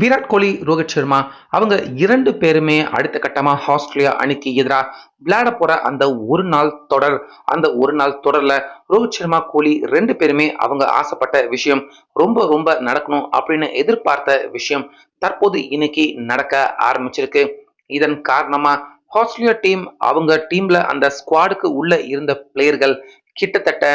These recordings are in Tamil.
விராட் கோலி ரோஹித் சர்மா அவங்க இரண்டு பேருமே அடுத்த கட்டமா ஆஸ்திரேலியா அணிக்கு எதிராக விளையாட போற அந்த ஒரு நாள் தொடர். அந்த ஒரு நாள் தொடர்ல ரோஹித் சர்மா கோலி ரெண்டு பேருமே அவங்க ஆசைப்பட்ட விஷயம் ரொம்ப ரொம்ப நடக்கணும் அப்படின்னு எதிர்பார்த்த விஷயம் தற்போது இன்னைக்கு நடக்க ஆரம்பிச்சிருக்கு. இதன் காரணமா ஆஸ்திரேலியா டீம் அவங்க டீம்ல அந்த ஸ்குவாடுக்கு உள்ள இருந்த பிளேயர்கள் கிட்டத்தட்ட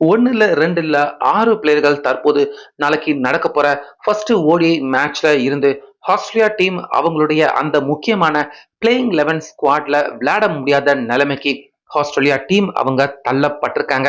ஒன்னு இல்ல ரெண்டு இல்ல ஆறு பிளேயர்கள் தற்போது நாளைக்கு நடக்க போற ஃபர்ஸ்ட் ஓடி மேட்ச்ல இருந்து ஆஸ்திரேலியா டீம் அவங்களுடைய அந்த முக்கியமான பிளேயிங் லெவன் ஸ்குவாட்ல விளையாட முடியாத நிலைமைக்கு ஆஸ்திரேலியா டீம் அவங்க தள்ளப்பட்டிருக்காங்க.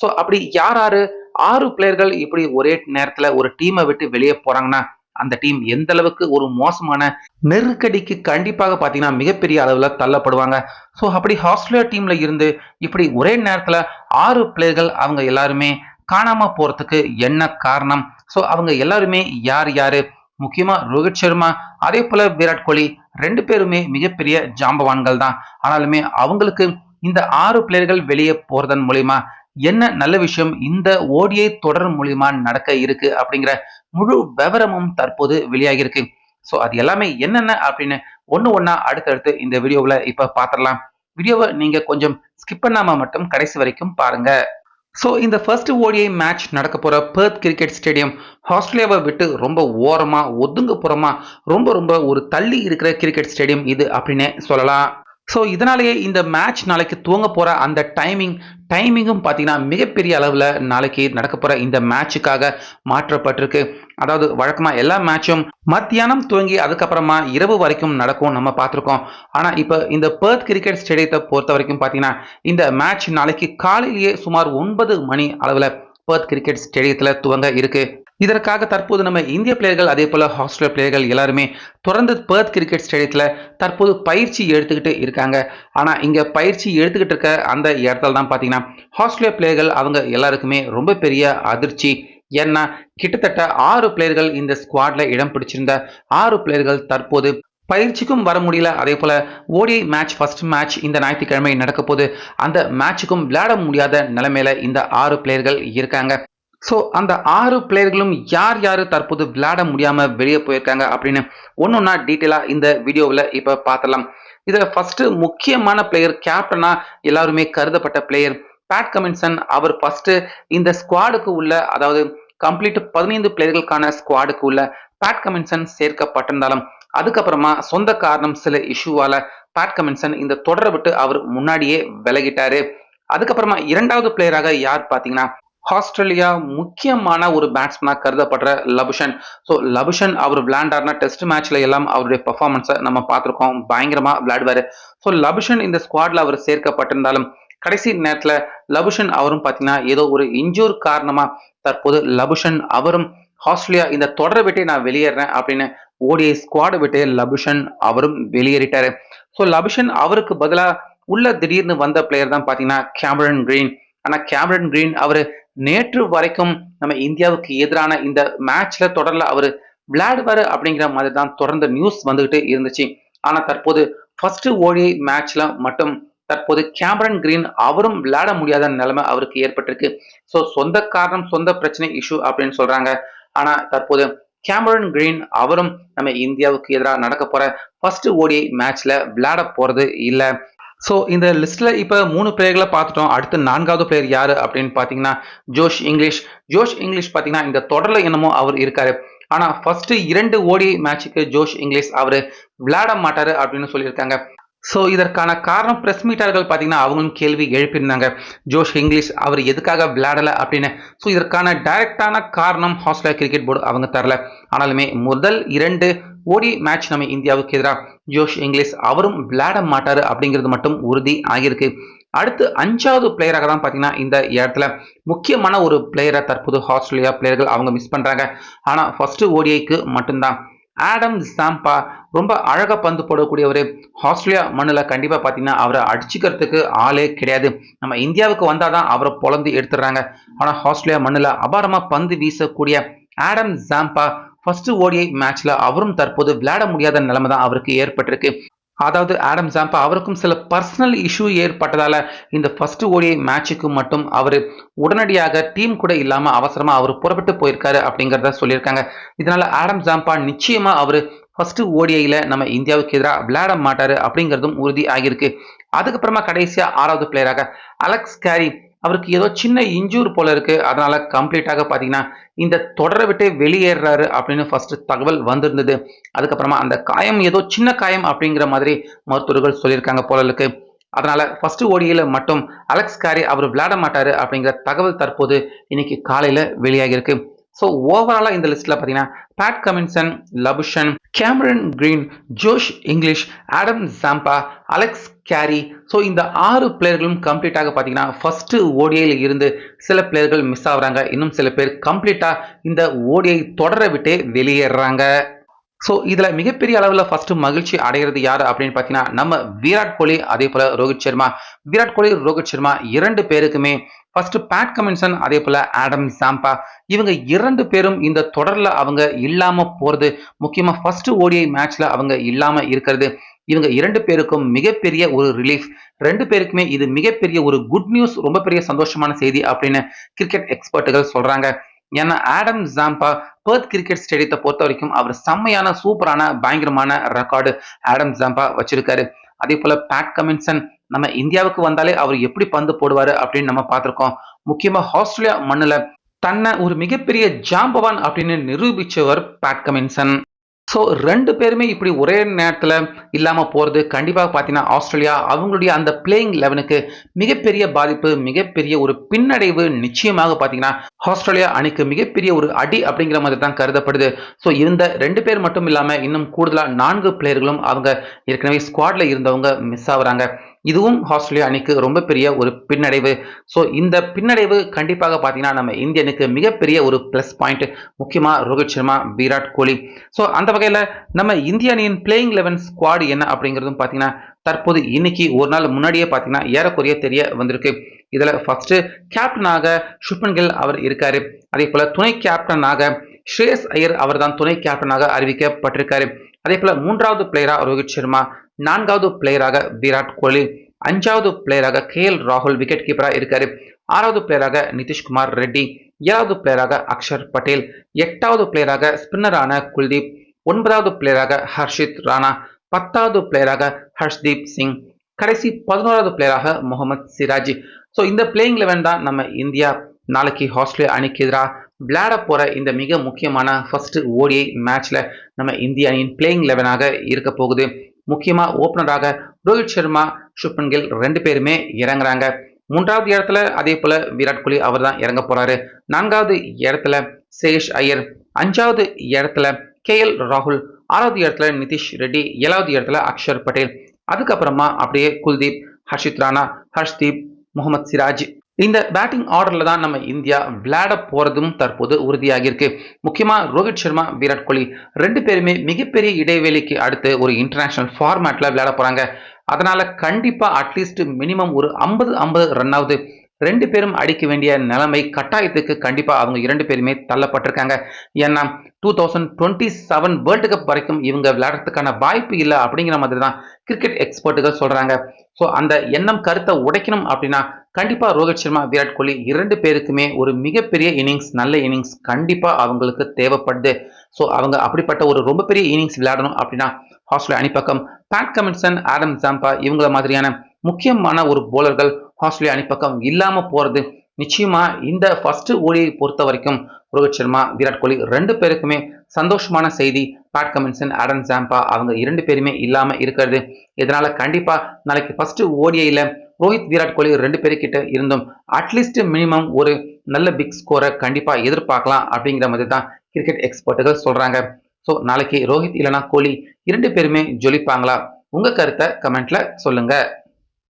ஸோ அப்படி யார் யாரு ஆறு பிளேயர்கள் இப்படி ஒரே நேரத்துல ஒரு டீமை விட்டு வெளியே போறாங்கன்னா அந்த டீம் எந்த அளவுக்கு ஒரு மோசமான நெருக்கடிக்கு கண்டிப்பாக பார்த்தீங்கன்னா மிகப்பெரிய அளவில் தள்ளப்படுவாங்க. ஸோ அப்படி ஆஸ்திரேலியா டீம்ல இருந்து இப்படி ஒரே நேரத்தில் ஆறு பிளேயர்கள் அவங்க எல்லாருமே காணாமல் போகிறதுக்கு என்ன காரணம்? ஸோ அவங்க எல்லாருமே யார் யார்? முக்கியமாக ரோஹித் சர்மா அதே போல விராட் கோலி ரெண்டு பேருமே மிகப்பெரிய ஜாம்பவான்கள் தான் ஆனாலுமே அவங்களுக்கு இந்த ஆறு பிளேயர்கள் வெளியே போகிறதன் மூலிமா என்ன நல்ல விஷயம்? இந்த ஓடியை தொடர் மூலியமா நடக்க இருக்கு அப்படிங்கிற முழு விவரமும் தற்போது வெளியாகி இருக்கு ஸோ அது எல்லாமே என்னென்ன அப்படின்னு ஒன்று ஒன்றா அடுத்தடுத்து இந்த வீடியோவில் இப்போ பார்த்துடலாம் வீடியோவை நீங்கள் கொஞ்சம் ஸ்கிப் பண்ணாம மட்டும் கடைசி வரைக்கும் பாருங்க. ஸோ இந்த ஃபர்ஸ்ட் ஓடிஐ மேட்ச் நடக்க போகிற பெர்த் கிரிக்கெட் ஸ்டேடியம் ஆஸ்திரேலியாவை விட்டு ரொம்ப ஓரமாக புறமா ரொம்ப ரொம்ப ஒரு தள்ளி இருக்கிற கிரிக்கெட் ஸ்டேடியம் இது அப்படின்னே சொல்லலாம். ஸோ இதனாலேயே இந்த மேட்ச் நாளைக்கு துவங்க போகிற அந்த டைமிங் டைமிங்கும் பார்த்தீங்கன்னா மிகப்பெரிய அளவில் நாளைக்கு நடக்க போகிற இந்த மேட்சுக்காக மாற்றப்பட்டிருக்கு. அதாவது வழக்கமாக எல்லா மேட்சும் மத்தியானம் துவங்கி அதுக்கப்புறமா இரவு வரைக்கும் நடக்கும் நம்ம பார்த்துருக்கோம் ஆனால் இப்போ இந்த பேர்த் கிரிக்கெட் ஸ்டேடியத்தை பொறுத்த வரைக்கும் பார்த்தீங்கன்னா இந்த மேட்ச் நாளைக்கு காலையிலேயே சுமார் ஒன்பது மணி அளவில் பேர்த் கிரிக்கெட் ஸ்டேடியத்தில் துவங்க இருக்குது இதற்காக தற்போது நம்ம இந்திய பிளேயர்கள் அதே போல் ஆஸ்திரேலிய பிளேயர்கள் எல்லாருமே தொடர்ந்து பேர்த் கிரிக்கெட் ஸ்டேடியத்தில் தற்போது பயிற்சி எடுத்துக்கிட்டு இருக்காங்க. ஆனால் இங்கே பயிற்சி எடுத்துக்கிட்டு இருக்க அந்த இடத்துல தான் பார்த்தீங்கன்னா ஆஸ்திரேலிய பிளேயர்கள் அவங்க எல்லாருக்குமே ரொம்ப பெரிய அதிர்ச்சி. ஏன்னா கிட்டத்தட்ட ஆறு பிளேயர்கள் இந்த ஸ்குவாட்ல இடம் பிடிச்சிருந்த ஆறு பிளேயர்கள் தற்போது பயிற்சிக்கும் வர முடியல. அதே போல ஓடிஐ மேட்ச் ஃபர்ஸ்ட் மேட்ச் இந்த ஞாயிற்றுக்கிழமை நடக்க போது அந்த மேட்சுக்கும் விளையாட முடியாத நிலைமையில இந்த ஆறு பிளேயர்கள் இருக்காங்க. ஸோ அந்த ஆறு பிளேயர்களும் யார் யார் தற்போது விளையாட முடியாமல் வெளியே போயிருக்காங்க அப்படின்னு ஒன்று ஒன்றா டீட்டெயிலாக இந்த வீடியோவில் இப்போ பார்த்தலாம் இதில் ஃபஸ்ட்டு முக்கியமான பிளேயர் கேப்டனாக எல்லாருமே கருதப்பட்ட பிளேயர் பேட் கமின்சன் அவர் ஃபஸ்ட்டு இந்த ஸ்குவாடுக்கு உள்ள அதாவது கம்ப்ளீட் பதினைந்து பிளேயர்களுக்கான ஸ்குவாடுக்கு உள்ள பேட் கமின்சன் சேர்க்கப்பட்டிருந்தாலும் அதுக்கப்புறமா சொந்த காரணம் சில இஷ்யூவால பேட் கமின்சன் இந்த தொடரை விட்டு அவர் முன்னாடியே விலகிட்டாரு. அதுக்கப்புறமா இரண்டாவது பிளேயராக யார் பார்த்தீங்கன்னா ஆஸ்திரேலியா முக்கியமான ஒரு பேட்ஸ்மேனா கருதப்படுற லபுஷன். ஸோ லபுஷன் அவர் விளையாண்டார்னா டெஸ்ட் மேட்ச்ல எல்லாம் அவருடைய பர்ஃபார்மன்ஸை நம்ம பார்த்துருக்கோம். பயங்கரமா விளையாடுவாரு. ஸோ லபுஷன் இந்த ஸ்குவாட்ல அவர் சேர்க்கப்பட்டிருந்தாலும் கடைசி நேரத்தில் லபுஷன் அவரும் பார்த்தீங்கன்னா ஏதோ ஒரு இன்ஜூர் காரணமா தற்போது லபுஷன் அவரும் ஆஸ்திரேலியா இந்த தொடரை விட்டு நான் வெளியேறேன் அப்படின்னு ஓடிஐ ஸ்குவாடை விட்டு லபுஷன் அவரும் வெளியேறிட்டாரு. ஸோ லபுஷன் அவருக்கு பதிலாக உள்ள திடீர்னு வந்த பிளேயர் தான் பார்த்தீங்கன்னா கேமரன் கிரீன் ஆனால் கேமரன் கிரீன் அவர் நேற்று வரைக்கும் நம்ம இந்தியாவுக்கு எதிரான இந்த மேட்ச்ல தொடர்ல அவர் விளையாடுவாரு அப்படிங்கிற மாதிரி தான் தொடர்ந்து நியூஸ் வந்துகிட்டு இருந்துச்சு. ஆனா தற்போது ஃபர்ஸ்ட் ஓடிஐ மேட்ச்ல மட்டும் தற்போது கேமரன் கிரீன் அவரும் விளையாட முடியாத நிலைமை அவருக்கு ஏற்பட்டிருக்கு. ஸோ சொந்த காரணம் சொந்த பிரச்சனை இஷ்யூ அப்படின்னு சொல்றாங்க. ஆனா தற்போது கேமரன் கிரீன் அவரும் நம்ம இந்தியாவுக்கு எதிராக நடக்க போற ஃபர்ஸ்ட் ஓடிஐ மேட்ச்ல விளையாட போறது இல்லை. ஸோ இந்த லிஸ்ட்ல இப்போ மூணு பிளேயர்களை பார்த்துட்டோம். அடுத்து நான்காவது பிளேயர் யாரு அப்படின்னு பார்த்தீங்கன்னா ஜோஷ் இங்கிலீஷ். ஜோஷ் இங்கிலீஷ் பார்த்தீங்கன்னா இந்த தொடரில் என்னமோ அவர் இருக்காரு. ஆனால் ஃபர்ஸ்ட் இரண்டு ஓடி மேட்சுக்கு ஜோஷ் இங்கிலீஷ் அவர் விளையாட மாட்டாரு அப்படின்னு சொல்லியிருக்காங்க. ஸோ இதற்கான காரணம் ப்ரெஸ் மீட்டர்கள் பார்த்தீங்கன்னா அவங்களும் கேள்வி எழுப்பியிருந்தாங்க. ஜோஷ் இங்கிலீஷ் அவர் எதுக்காக விளையாடலை அப்படின்னு. ஸோ இதற்கான டைரக்டான காரணம் ஆஸ்திரேலியா கிரிக்கெட் போர்டு அவங்க தரல. ஆனாலுமே முதல் இரண்டு ஓடி மேட்ச் நம்ம இந்தியாவுக்கு எதிராக ஜோஷ் இங்கிலீஷ் அவரும் விளையாட மாட்டார் அப்படிங்கிறது மட்டும் உறுதி ஆகியிருக்கு. அடுத்து அஞ்சாவது பிளேயராக தான் பார்த்தீங்கன்னா இந்த இடத்துல முக்கியமான ஒரு பிளேயரை தற்போது ஆஸ்திரேலியா பிளேயர்கள் அவங்க மிஸ் பண்ணுறாங்க ஆனால் ஃபர்ஸ்ட் ஓடிஐக்கு மட்டும்தான். ஆடம் ஜாம்பா ரொம்ப அழகாக பந்து போடக்கூடியவர் ஆஸ்திரேலியா மண்ணில் கண்டிப்பாக பார்த்தீங்கன்னா அவரை அடிச்சுக்கிறதுக்கு ஆளே கிடையாது. நம்ம இந்தியாவுக்கு வந்தால் தான் அவரை பொழந்து எடுத்துடுறாங்க. ஆனால் ஆஸ்திரேலியா மண்ணில் அபாரமாக பந்து வீசக்கூடிய ஆடம் ஜாம்பா ஃபர்ஸ்ட் ஓடிஐ மேட்ச்ல அவரும் தற்போது விளையாட முடியாத நிலைமை தான் அவருக்கு ஏற்பட்டிருக்கு. அதாவது ஆடம் ஜாம்பா அவருக்கும் சில பர்சனல் இஷ்யூ ஏற்பட்டதால இந்த ஃபர்ஸ்ட் ஓடிஐ மேட்சுக்கு மட்டும் அவர் உடனடியாக டீம் கூட இல்லாமல் அவசரமாக அவர் புறப்பட்டு போயிருக்காரு அப்படிங்கிறத சொல்லியிருக்காங்க. இதனால ஆடம் ஜாம்பா நிச்சயமாக அவர் ஃபர்ஸ்ட் ஓடிஐயில் நம்ம இந்தியாவுக்கு எதிராக விளையாட மாட்டார் அப்படிங்கிறதும் உறுதி ஆகியிருக்கு. அதுக்கப்புறமா கடைசியாக ஆறாவது பிளேயராக அலெக்ஸ் கேரி அவருக்கு ஏதோ சின்ன இன்ஜூர் போல இருக்கு. அதனால கம்ப்ளீட்டாக பார்த்தீங்கன்னா இந்த தொடரை விட்டு வெளியேறாரு அப்படின்னு ஃபர்ஸ்ட் தகவல் வந்திருந்தது. அதுக்கப்புறமா அந்த காயம் ஏதோ சின்ன காயம் அப்படிங்கிற மாதிரி மருத்துவர்கள் சொல்லியிருக்காங்க போல இருக்கு. அதனால ஃபர்ஸ்ட் ஓடியில் மட்டும் அலெக்ஸ் காரி அவர் விளையாட மாட்டாரு அப்படிங்கிற தகவல் தற்போது இன்னைக்கு காலையில வெளியாகியிருக்கு. ஸோ ஓவராலாக இந்த லிஸ்ட்டில் பார்த்தீங்கன்னா Pat Cummins Labuschagne Cameron Green Josh Inglis Adam Zampa Alex Carey so இந்த ஆறு பிளேயர்களும் கம்ப்ளீட்டாக பார்த்தீங்கன்னா ஃபஸ்ட்டு ஓடிஐயில் இருந்து சில பிளேயர்கள் மிஸ் ஆகுறாங்க. இன்னும் சில பேர் கம்ப்ளீட்டாக இந்த ஓடிஐ தொடர விட்டே வெளியேறாங்க. ஸோ இதில் மிகப்பெரிய அளவில் ஃபர்ஸ்ட் மகிழ்ச்சி அடைகிறது யார் அப்படின்னு பார்த்தீங்கன்னா நம்ம விராட் கோலி அதே போல் ரோஹித் சர்மா. விராட் கோலி ரோஹித் சர்மா இரண்டு பேருக்குமே ஃபர்ஸ்ட் பேட் கமின்சன் அதே போல ஆடம் சாம்பா இவங்க இரண்டு பேரும் இந்த தொடர்ல அவங்க இல்லாம போறது முக்கியமா ஃபர்ஸ்ட் ஓடிஐ மேட்ச்ல அவங்க இல்லாம இருக்கிறது இவங்க இரண்டு பேருக்கும் மிகப்பெரிய ஒரு ரிலீஃப் ரெண்டு பேருக்குமே இது மிகப்பெரிய ஒரு குட் நியூஸ் ரொம்ப பெரிய சந்தோஷமான செய்தி அப்படின்னு கிரிக்கெட் எக்ஸ்பர்ட்டுகள் சொல்றாங்க. ஏன்னா ஆடம் ஜாம்பா பேர்த் கிரிக்கெட் ஸ்டேடியத்தை பொறுத்த வரைக்கும் அவர் செம்மையான சூப்பரான பயங்கரமான ரெக்கார்டு ஆடம் ஜாம்பா வச்சிருக்காரு. அதே போல பேட் கமின்சன் நம்ம இந்தியாவுக்கு வந்தாலே அவர் எப்படி பந்து போடுவாரு அப்படின்னு நம்ம பார்த்துருக்கோம். முக்கியமா ஆஸ்திரேலியா மண்ணுல தன்னை ஒரு மிகப்பெரிய ஜாம்பவான் அப்படின்னு நிரூபிச்சவர் பேட் கமின்சன். ஸோ ரெண்டு பேருமே இப்படி ஒரே நேரத்தில் இல்லாமல் போகிறது கண்டிப்பாக பார்த்தீங்கன்னா ஆஸ்திரேலியா அவங்களுடைய அந்த பிளேயிங் லெவனுக்கு மிகப்பெரிய பாதிப்பு மிகப்பெரிய ஒரு பின்னடைவு நிச்சயமாக பார்த்தீங்கன்னா ஆஸ்திரேலியா அணிக்கு மிகப்பெரிய ஒரு அடி அப்படிங்கிற மாதிரி தான் கருதப்படுது. ஸோ இந்த ரெண்டு பேர் மட்டும் இல்லாமல் இன்னும் கூடுதலாக நான்கு பிளேயர்களும் அவங்க ஏற்கனவே ஸ்குவாடில் இருந்தவங்க மிஸ் ஆகுறாங்க. இதுவும் ஆஸ்திரேலியா அணிக்கு ரொம்ப பெரிய ஒரு பின்னடைவு. ஸோ இந்த பின்னடைவு கண்டிப்பாக பார்த்தீங்கன்னா நம்ம இந்தியனுக்கு மிகப்பெரிய ஒரு ப்ளஸ் பாயிண்ட் முக்கியமாக ரோஹித் சர்மா விராட் கோலி. ஸோ அந்த வகையில் நம்ம இந்திய அணியின் பிளேயிங் லெவன் ஸ்குவாடு என்ன அப்படிங்கிறதும் பார்த்தீங்கன்னா தற்போது இன்னைக்கு ஒரு நாள் முன்னாடியே பார்த்தீங்கன்னா ஏறக்குறைய தெரிய வந்திருக்கு. இதில் ஃபர்ஸ்ட் கேப்டனாக சுப்மன் கில் அவர் இருக்காரு. அதே போல் துணை கேப்டனாக ஸ்ரேயஸ் ஐயர் அவர் தான் துணை கேப்டனாக அறிவிக்கப்பட்டிருக்காரு. அதே போல மூன்றாவது பிளேயரா ரோஹித் சர்மா நான்காவது பிளேயராக விராட் கோலி அஞ்சாவது பிளேயராக கே எல் ராகுல் விக்கெட் கீப்பராக இருக்காரு. ஆறாவது பிளேயராக நிதிஷ்குமார் ரெட்டி ஏழாவது பிளேயராக அக்ஷர் பட்டேல் எட்டாவது பிளேயராக ஸ்பின்னரான குல்தீப் ஒன்பதாவது பிளேயராக ஹர்ஷித் ராணா பத்தாவது பிளேயராக ஹர்ஷ்தீப் சிங் கடைசி பதினோராவது பிளேயராக முகமது சிராஜ். ஸோ இந்த பிளேயிங் லெவன் தான் நம்ம இந்தியா நாளைக்கு ஆஸ்திரேலியா அணிக்கு எதிராக விளையாட போற இந்த மிக முக்கியமான ஃபர்ஸ்ட் ஓடிஐ மேட்ச்ல நம்ம இந்திய அணியின் பிளேயிங் லெவனாக இருக்க போகுது. முக்கியமா ஓப்பனராக ரோஹித் சர்மா சுப்மன் கில் ரெண்டு பேருமே இறங்குறாங்க. மூன்றாவது இடத்துல அதே போல விராட் கோலி அவர் தான் இறங்க போறாரு. நான்காவது இடத்துல சேஷ் ஐயர் அஞ்சாவது இடத்துல கே எல் ராகுல் ஆறாவது இடத்துல நிதிஷ் ரெட்டி ஏழாவது இடத்துல அக்ஷர் பட்டேல். அதுக்கப்புறமா அப்படியே குல்தீப் ஹர்ஷித் ராணா ஹர்ஷ்தீப் முகமது சிராஜ் இந்த பேட்டிங் ஆர்டர்ல தான் நம்ம இந்தியா விளையாட போறதும் தற்போது உறுதியாகியிருக்கு. முக்கியமா ரோஹித் சர்மா விராட் கோலி ரெண்டு பேருமே மிகப்பெரிய இடைவெளிக்கு அடுத்து ஒரு இன்டர்நேஷனல் ஃபார்மேட்ல விளையாட போறாங்க. அதனால கண்டிப்பா அட்லீஸ்ட் மினிமம் ஒரு ஐம்பது ஐம்பது ரன்னாவது ரெண்டு பேரும் அடிக்க வேண்டிய நிலைமை கட்டாயத்துக்கு கண்டிப்பாக அவங்க இரண்டு பேருமே தள்ளப்பட்டிருக்காங்க. ஏன்னா two thousand twenty seven world cup வரைக்கும் இவங்க விளையாடுறதுக்கான வாய்ப்பு இல்லை அப்படிங்கிற மாதிரி தான் கிரிக்கெட் எக்ஸ்பர்ட்டுகள் சொல்கிறாங்க ஸோ அந்த எண்ணம் கருத்தை உடைக்கணும் அப்படின்னா கண்டிப்பாக ரோஹித் சர்மா விராட் கோலி இரண்டு பேருக்குமே ஒரு மிகப்பெரிய இன்னிங்ஸ் நல்ல இன்னிங்ஸ் கண்டிப்பாக அவங்களுக்கு தேவைப்படுது. ஸோ அவங்க அப்படிப்பட்ட ஒரு ரொம்ப பெரிய இன்னிங்ஸ் விளையாடணும் அப்படின்னா ஆஸ்திரேலியா அணிப்பக்கம் பேட் கமின்சன் ஆடம் ஜாம்பா இவங்கள மாதிரியான முக்கியமான ஒரு போலர்கள் ஆஸ்திரேலியா அணிப்பக்கம் இல்லாமல் போகிறது நிச்சயமாக இந்த ஃபஸ்ட்டு ஓடியை பொறுத்த வரைக்கும் ரோஹித் சர்மா விராட் கோலி ரெண்டு பேருக்குமே சந்தோஷமான செய்தி. பேட் கமின்சன் அடன் ஜாம்பா அவங்க இரண்டு பேருமே இல்லாமல் இருக்கிறது. இதனால கண்டிப்பாக நாளைக்கு ஃபர்ஸ்ட் ஓடிஐயில் ரோஹித் விராட் கோலி ரெண்டு பேருக்கிட்ட இருந்தும் அட்லீஸ்ட் மினிமம் ஒரு நல்ல பிக் ஸ்கோரை கண்டிப்பாக எதிர்பார்க்கலாம் அப்படிங்கிற மாதிரி தான் கிரிக்கெட் எக்ஸ்பர்ட்டுகள் சொல்கிறாங்க ஸோ நாளைக்கு ரோஹித் இல்லைனா கோலி இரண்டு பேருமே ஜொலிப்பாங்களா? உங்கள் கருத்தை கமெண்ட்டில் சொல்லுங்கள்